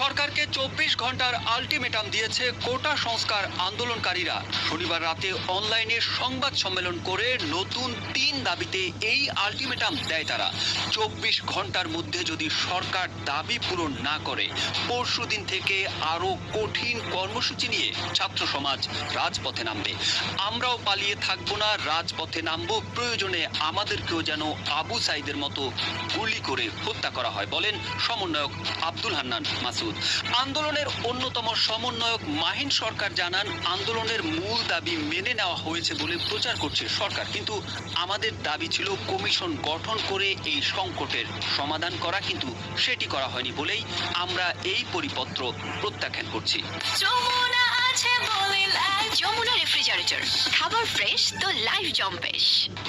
সরকারকে চব্বিশ ঘণ্টার আলটিমেটাম দিয়েছে কোটা সংস্কার আন্দোলনকারীরা। শনিবার রাতে অনলাইনে সংবাদ সম্মেলন করে নতুন তিন দাবিতে এই আলটিমেটাম দেয় তারা। চব্বিশ ঘণ্টার মধ্যে যদি সরকার দাবি পূরণ না করে, পরশু দিন থেকে আরও কঠিন কর্মসূচি নিয়ে ছাত্র সমাজ রাজপথে নামবে। আমরাও পালিয়ে থাকব না, রাজপথে নামবো। প্রয়োজনে আমাদেরকেও যেন আবু সাইদের মতো গুলি করে হত্যা করা হয় বলেন সমন্বয়ক আব্দুল হান্নান মাসুদ। আন্দোলনের অন্যতম সমন্বয়ক মাহিন সরকার জানান, আন্দোলনের মূল দাবি মেনে নেওয়া হয়েছে বলে প্রচার করছে সরকার। কিন্তু আমাদের দাবি ছিল কমিশন গঠন করে এই সংকটের সমাধান করা, কিন্তু সেটি করা হয়নি বলেই আমরা এই পরিপত্র প্রত্যাখ্যান করছি। রেফ্রিজারেটর খাবার ফ্রেশ তো লাইফ জম্পেশ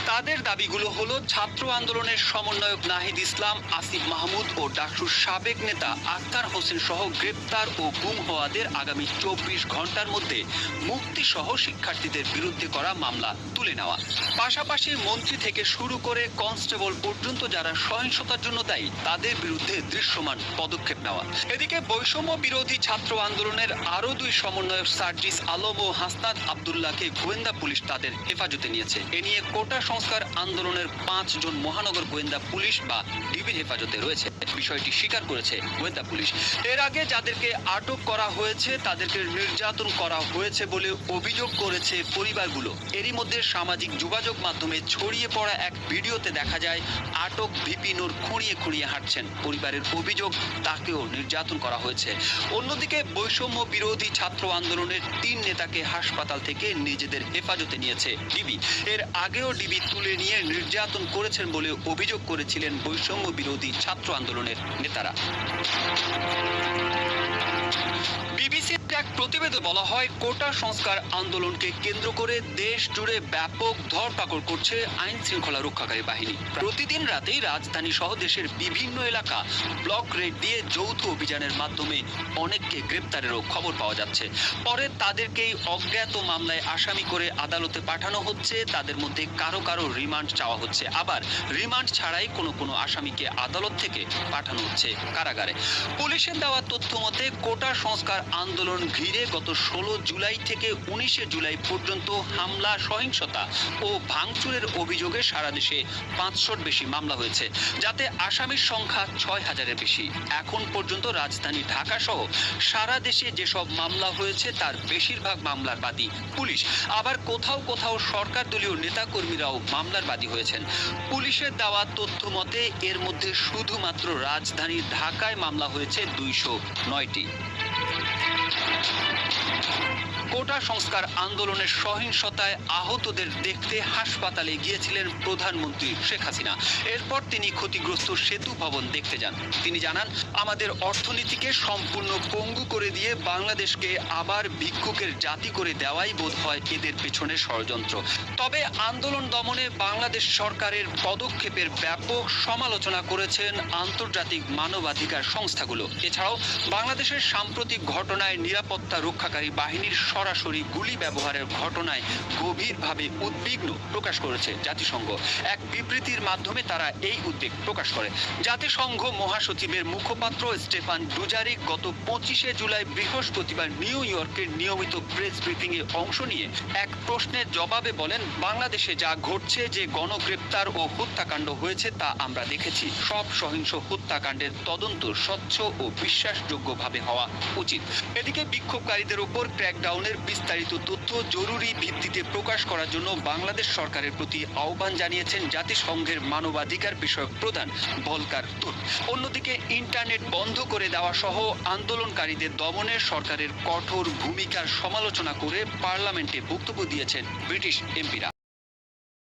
তাদের দাবিগুলো হলো, ছাত্র আন্দোলনের সমন্বয়ক নাহিদ ইসলাম, আসিফ মাহমুদ ও ডাকসুর সাবেক নেতা আক্তার হোসেন সহ গ্রেপ্তার ও গুম হওয়াদের আগামী চব্বিশ ঘণ্টার মধ্যে মুক্তি সহ শিক্ষার্থীদের বিরুদ্ধে করা মামলা তুলে নেওয়া। পাশাপাশি মন্ত্রী থেকে শুরু করে কনস্টেবল পর্যন্ত যারা সহিংসতার জন্য দায়ী, তাদের বিরুদ্ধে দৃশ্যমান পদক্ষেপ নেওয়া। এদিকে বৈষম্য বিরোধী ছাত্র আন্দোলনের আরও দুই সমন্বয়ক সার্জিস আলম ও হাসনাত আবদুল্লাহকে গোয়েন্দা পুলিশ তাদের হেফাজতে নিয়েছে। এ নিয়ে কোটা সংস্কার আন্দোলনের পাঁচ জন মহানগর গোয়েন্দা পুলিশ বা ডিবির হেফাজতে রয়েছে। বিষয়টি স্বীকার করেছে গোয়েন্দা পুলিশ। এর আগে যাদেরকে আটক করা হয়েছে, তাদেরকে নির্যাতন করা হয়েছে বলে অভিযোগ করেছে পরিবারগুলো। এরই মধ্যে সামাজিক যোগাযোগ মাধ্যমে ছড়িয়ে পড়া এক ভিডিওতে দেখা যায়, আটক ভিপিনুর খুঁড়িয়ে খুঁড়িয়ে হাঁটছেন। পরিবারের অভিযোগ, তাকেও নির্যাতন করা হয়েছে। অন্যদিকে বৈষম্য বিরোধী ছাত্র আন্দোলনের তিন নেতাকে হাসপাতাল থেকে নিজেদের হেফাজতে নিয়েছে ডিবি। এর আগেও ডিবি তুলে নিয়ে নির্যাতন করেছেন বলে অভিযোগ করেছিলেন বৈষম্য বিরোধী ছাত্র আন্দোলনের নেতারা। বিবিসির এক প্রতিবেদন বলা হয়, কোটা সংস্কার আন্দোলনকে কেন্দ্র করে দেশ জুড়ে ব্যাপক ধরপাকড় করছে আইন শৃঙ্খলা রক্ষাকারী বাহিনী। প্রতিদিন রাতেই রাজধানী সহ দেশের বিভিন্ন এলাকা ব্লক রেড দিয়ে যৌথ অভিযানের মাধ্যমে অনেককে গ্রেপ্তারেরও খবর পাওয়া যাচ্ছে। পরে তাদেরকেই অজ্ঞাত মামলায় আসামি করে আদালতে পাঠানো হচ্ছে। তাদের মধ্যে কারও কারও রিমান্ড চাওয়া হচ্ছে। আবার রিমান্ড ছাড়াই কোনো কোনো আসামিকে আদালত থেকে পাঠানো হচ্ছে কারাগারে। পুলিশের দেওয়া তথ্য মতে কোটা সংস্কার আন্দোলন ঘিরে গত ষোলো জুলাই থেকে উনিশে জুলাই পর্যন্ত হামলা, সহিংসতা ও ভাঙচুরের অভিযোগে সারা দেশে পাঁচশোর বেশি মামলা হয়েছে, যাতে আসামির সংখ্যা ছয় হাজারের বেশি। এখন পর্যন্ত রাজধানী ঢাকা সহ সারা দেশে যেসব মামলা হয়েছে, তার বেশিরভাগ মামলার বাদী পুলিশ। আবার কোথাও কোথাও সরকার দলীয় নেতাকর্মীরাও মামলার বাদী হয়েছেন। পুলিশের দেওয়া তথ্য মতে, এর মধ্যে শুধুমাত্র রাজধানী ঢাকায় মামলা হয়েছে দুইশো নয়টি। কোটা সংস্কার আন্দোলনের সহিংসতায় আহতদের দেখতে হাসপাতালে গিয়েছিলেন প্রধানমন্ত্রী শেখ হাসিনা। এরপর তিনি ক্ষতিগ্রস্ত সেতু ভবন দেখতে যান। তিনি জানান, আমাদের অর্থনীতিকে সম্পূর্ণ পঙ্গু করে দিয়ে বাংলাদেশকে আবার ভিক্ষুকের জাতি করে দেওয়াই বোধ হয় এদের পেছনে ষড়যন্ত্র। তবে আন্দোলন দমনে বাংলাদেশ সরকারের পদক্ষেপের ব্যাপক সমালোচনা করেছেন আন্তর্জাতিক মানবাধিকার সংস্থাগুলো। এছাড়াও বাংলাদেশের সাম্প্রতিক ঘটনায় নিরাপত্তা রক্ষাকারী বাহিনীর সরাসরি গুলি ব্যবহারের ঘটনায় গভীরভাবে উদ্বিগ্ন প্রকাশ করেছে জাতিসংঘ। এক বিবৃতির মাধ্যমে তারা এই উদ্বেগ প্রকাশ করে। জাতিসংঘ মহাসচিবের মুখপাত্র স্টেফান ডুজারিক গত পঁচিশে জুলাই বৃহস্পতিবার নিউ ইয়র্কের নিয়মিত প্রেস ব্রিফিং এ অংশ নিয়ে এক প্রশ্নের জবাবে বলেন, বাংলাদেশে যা ঘটছে, যে গণগ্রেপ্তার ও হত্যাকাণ্ড হয়েছে তা আমরা দেখেছি। সব সহিংস হত্যাকাণ্ডের তদন্ত স্বচ্ছ ও বিশ্বাসযোগ্যভাবে হওয়া উচিত। এদিকে বিক্ষোভকারীদের ওপর ক্র্যাকডাউনের বিস্তারিত তথ্য জরুরি ভিত্তিতে প্রকাশ করার জন্য বাংলাদেশ সরকারের প্রতি আহ্বান জানিয়েছেন জাতিসংঘের মানবাধিকার বিষয়ক প্রধান ভলকার তুর অন্যদিকে ইন্টারনেট বন্ধ করে দেওয়া সহ আন্দোলনকারীদের দমনে সরকারের কঠোর ভূমিকার সমালোচনা করে পার্লামেন্টে বক্তব্য দিয়েছেন ব্রিটিশ এমপিরা।